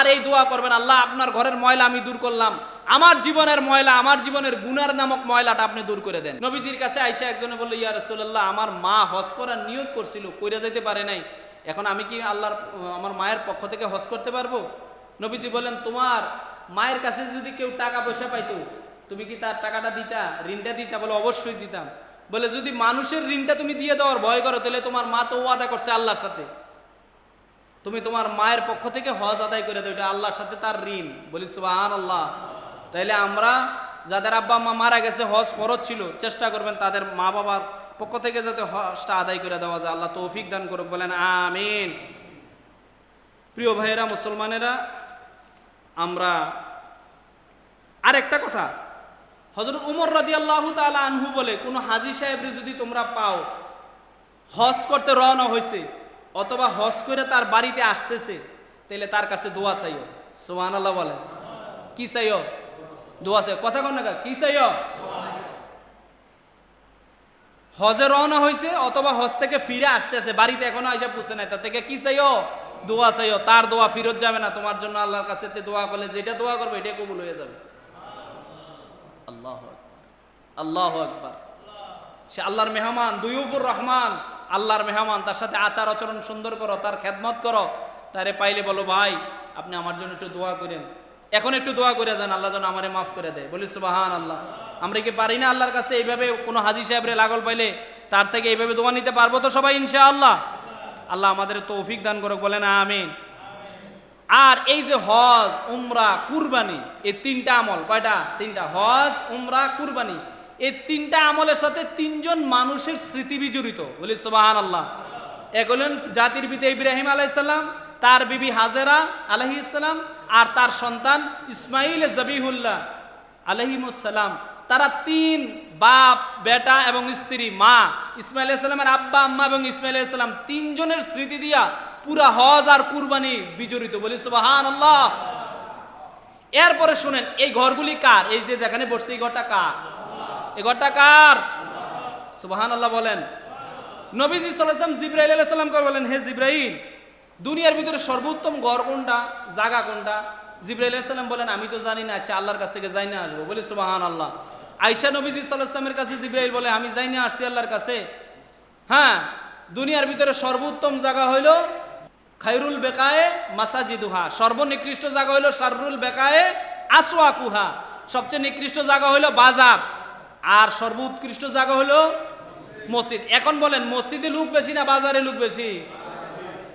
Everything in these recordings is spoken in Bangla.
আর এই দোয়া করবেন, আল্লাহ আপনার ঘরের ময়লা আমি দূর করলাম। আমার জীবনের ময়লা, আমার জীবনের গুনার নামক ময়লাটা আপনি দূর করে দেন। নবীজির কাছে আইসা একজনে বলল, ইয়া রসুল্লাহ আমার মা হজ করার নিয়োগ করছিল, কইরা যেতে পারে নাই। এখন আমি কি আল্লাহর, আমার মায়ের পক্ষ থেকে হজ করতে পারব? নবীজি বলেন তোমার মায়ের কাছে যদি কেউ টাকা পয়সা পাইতো, তুমি কি তার টাকাটা দিতা, ঋণটা দিতা? বলে, অবশ্যই দিতাম। বলে, যদি মানুষের ঋণটা তুমি দিয়ে দেওয়ার ভয় করো, তাহলে তোমার মা তো ওয়াদা করছে আল্লাহর সাথে। তুমি তোমার মায়ের পক্ষ থেকে হজ আদায় করে দাও, এটা আল্লাহর সাথে তার ঋণ। বলি সুবাহান আল্লাহ তাইলে আমরা যাদের আব্বা মা মারা গেছে, হজ ফরজ ছিল, চেষ্টা করবেন তাদের মা বাবার পক্ষ থেকে যাতে হজটা আদায় করে দেওয়া যায়। আল্লাহ তৌফিক দান করুক, বলেন, আমিন। প্রিয় ভাইয়েরা, মুসলমানেরা, আমরা আরেকটা কথা। হজরত উমর রাদি আল্লাহ তালা আনহু বলে, কোনো হাজি সাহেবরে যদি তোমরা পাও, হজ করতে রওনা হয়েছে অথবা হজ করে তার বাড়িতে আসতেছে তাহলে তার কাছে দোয়া চাইও। সোহান আল্লাহ বলে। কি চাইও? দোয়া চাইও। কথা কন না কি চাইও? হজে রওনা হয়েছে অথবা হজ থেকে ফিরে আসতেছে, বাড়িতে এখনও আইসা পুষে নাই, তার থেকে কি চাইও? দোয়া চাইও। তার দোয়া ফিরত যাবে না, তোমার জন্য আল্লাহর কাছে দোয়া করলে যেটা দোয়া করবে এটা কবুল হয়ে যাবে। আল্লাহ আল্লাহ আকবার। সে আল্লাহর মেহমান দুইউফুর রহমান। আল্লাহর মেহমান, তার সাথে আচার আচরণ সুন্দর করো, তার খেদমত করো, তারে পাইলে বলো, ভাই, আপনি আমার জন্য একটু দোয়া করেন। এখন একটু দোয়া করে যান, আল্লাহ যেন আমারে মাফ করে দেয়। বলি সুবাহান আল্লাহ আমরা কি পারি না আল্লাহর কাছে এইভাবে কোনো হাজি সাহেবরে লাগল পাইলে, তার থেকে এইভাবে দোয়া নিতে পারব তো সবাই ইনশা আল্লাহ আল্লাহ আমাদের তৌফিক দান করুক, বলেন, আমিন। আর এই যে হজ, উমরা, কুরবানি, এই তিনটা আমল, কয়টা? তিনটা, হজ, উমরা, কুরবানি। এই তিনটা আমলের সাথে তিনজন মানুষের স্মৃতি বিজড়িত। বলি সুবাহান আল্লাহ এক হলেন জাতির পিতা ইব্রাহিম আলাইসাল্লাম তার বিবি হাজেরা আলহি ইসলাম আর তার সন্তান ইসমাইল জবিহুল্লাহ আলহিমুসালাম তারা তিন বাপ, বেটা এবং স্ত্রী, মা। ইসমাইল ইসলামের আব্বা, আম্মা এবং ইসমাইল ইসলাম তিনজনের স্মৃতি দিয়া পুরা হজ আর কুরবানি বিজড়িত। বলি সুবাহান আল্লাহ এরপরে শুনেন, এই ঘরগুলি কার? এই যে যেখানে বসছে, এই ঘরটা কার? এই ঘরটা কার? সুবাহান আল্লাহ বলেন। নবীজি সাল্লাম জিব্রাইল আলাইসাল্লাম করে বলেন, হে জিব্রাইল, দুনিয়ার ভিতরে সর্বোত্তম গড় কোনটা? জাগা কোনটা? জিব্রাইল আলাইসাল্লাম বলেন, আমি তো জানি না আচ্ছা আল্লাহর কাছ থেকে যাই না আসব। বলি সুবাহান আল্লাহ আইসা নবীজি সাল্লাহামের কাছে জিব্রাইল বলে, আমি যাই না আসছি আল্লাহর কাছে? হ্যাঁ দুনিয়ার ভিতরে সর্বোত্তম জায়গা হইল খাইরুল বেকায়ে মাসাজিদুহা। সর্বনিকৃষ্ট জায়গা হইল শাররুল বেকায়ে আসওয়াকুহা। সবচেয়ে নিকৃষ্ট জায়গা হইল বাজার। আর সর্বোৎকৃষ্ট জায়গা হইল মসজিদ। এখন বলেন, মসজিদে লোক বেশি না বাজারে লোক বেশি?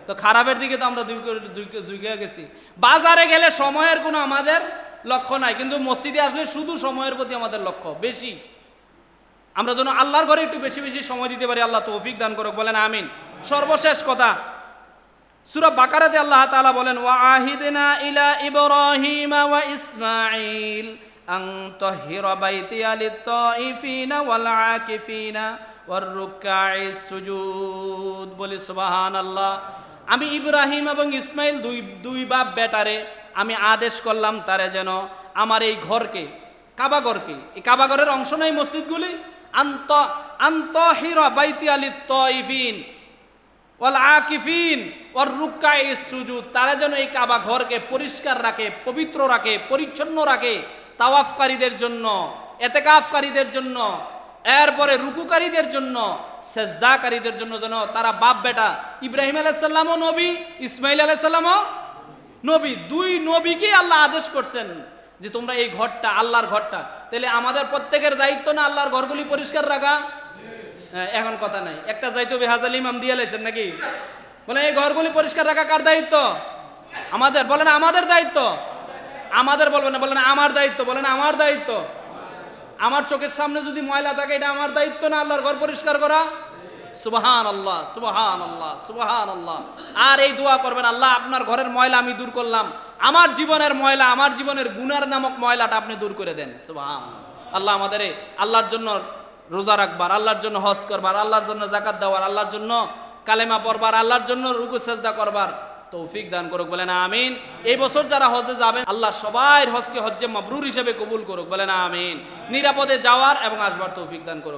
তো খারাপের দিকে তো আমরা দুই করে- দুই কে- দুই গিয়ে গেছি। বাজারে গেলে সময়ের কোনো আমাদের লক্ষ্য নাই, কিন্তু মসজিদে আসলে শুধু সময়ের প্রতি আমাদের লক্ষ্য, বেশি। আমরা যেন আল্লাহর ঘরে একটু বেশি বেশি সময় দিতে পারি, আল্লাহ তৌফিক দান করুক, বলেন আমিন। সর্বশেষ কথা, সূরা বাকারাতে আল্লাহ তাআলা বলেন, ওয়া আহিদনা ইলা ইব্রাহিম ওয়া ইসমাঈল। বাইতিয়া লিত-তাইফিনা ওয়াল আকিফিনা ওয়ার রুকআইস সুজুদ। বলি, সুবহানাল্লাহ, আমি ইব্রাহিম এবং ইসমাইল দুই দুই বাপ বেটারে, আমি আদেশ করলাম তারে যেন আমার এই ঘরকে, কাবাগরকে, এই কাবাগরের অংশ নাই মসজিদগুলি আন্ত আন্তহিরা বাইতি আলি তয়ফিন ওয়াল আকিফিন ওয়ার রুক্কাই সুজুদ। তারা যেন এই কাবা ঘরকে পরিষ্কার রাখে, পবিত্র রাখে, পরিচ্ছন্ন রাখে তাওয়াফকারীদের জন্য এতেকাফকারীদের জন্য এরপরে রুকুকারীদের জন্য সেজদাকারীদের জন্য যেন তারা বাপ বেটা ইব্রাহিম আলাইসাল্লামও নবী ইসমাইল আলাইসাল্লামও নবী দুই নবীকেই আল্লাহ আদেশ করছেন যে তোমরা এই ঘরটা আল্লাহর ঘরটা। তাহলে আমাদের প্রত্যেকের দায়িত্ব না আল্লাহর ঘরগুলি পরিষ্কার রাখা? হ্যাঁ, এখন কথা নাই। একটা যাইতো বেহাজাল ইমাম দিয়ে লাইছেন নাকি? বলে এই ঘরগুলি পরিষ্কার রাখা কার দায়িত্ব? আমাদের বলেন আমাদের দায়িত্ব। আমাদের বলবেন না বলেন আমার দায়িত্ব, বলেন আমার দায়িত্ব। আমার চোখের সামনে যদি ময়লা থাকে, এটা আমার দায়িত্ব না, আল্লাহর ঘর পরিষ্কার করা? সুবাহান আল্লাহ সুবাহান আল্লাহ সুবাহান আল্লাহ আর এই দোয়া করবেন, আল্লাহ আপনার ঘরের ময়লা আমি দূর করলাম। আমার জীবনের ময়লা, আমার জীবনের গুনার নামক ময়লাটা আপনি দূর করে দেন সুবাহান আল্লাহ আমাদের আল্লাহর জন্য রোজা রাখবার, আল্লাহর জন্য হজ করবার, আল্লাহর জন্য জাকাত দেওয়ার, আল্লাহর জন্য কালেমা পড়বার, আল্লাহর জন্য রুকু, সেজদা করবার। তৌফিক দান করুক, বলেন আমিন। এই বছর যারা হজে যাবেন, আল্লাহ সবাই হজকে হজ্জে মাবরুর হিসেবে কবুল করুক, বলেন আমিন। নিরাপদে যাওয়ার এবং আসবার তৌফিক দান করুক।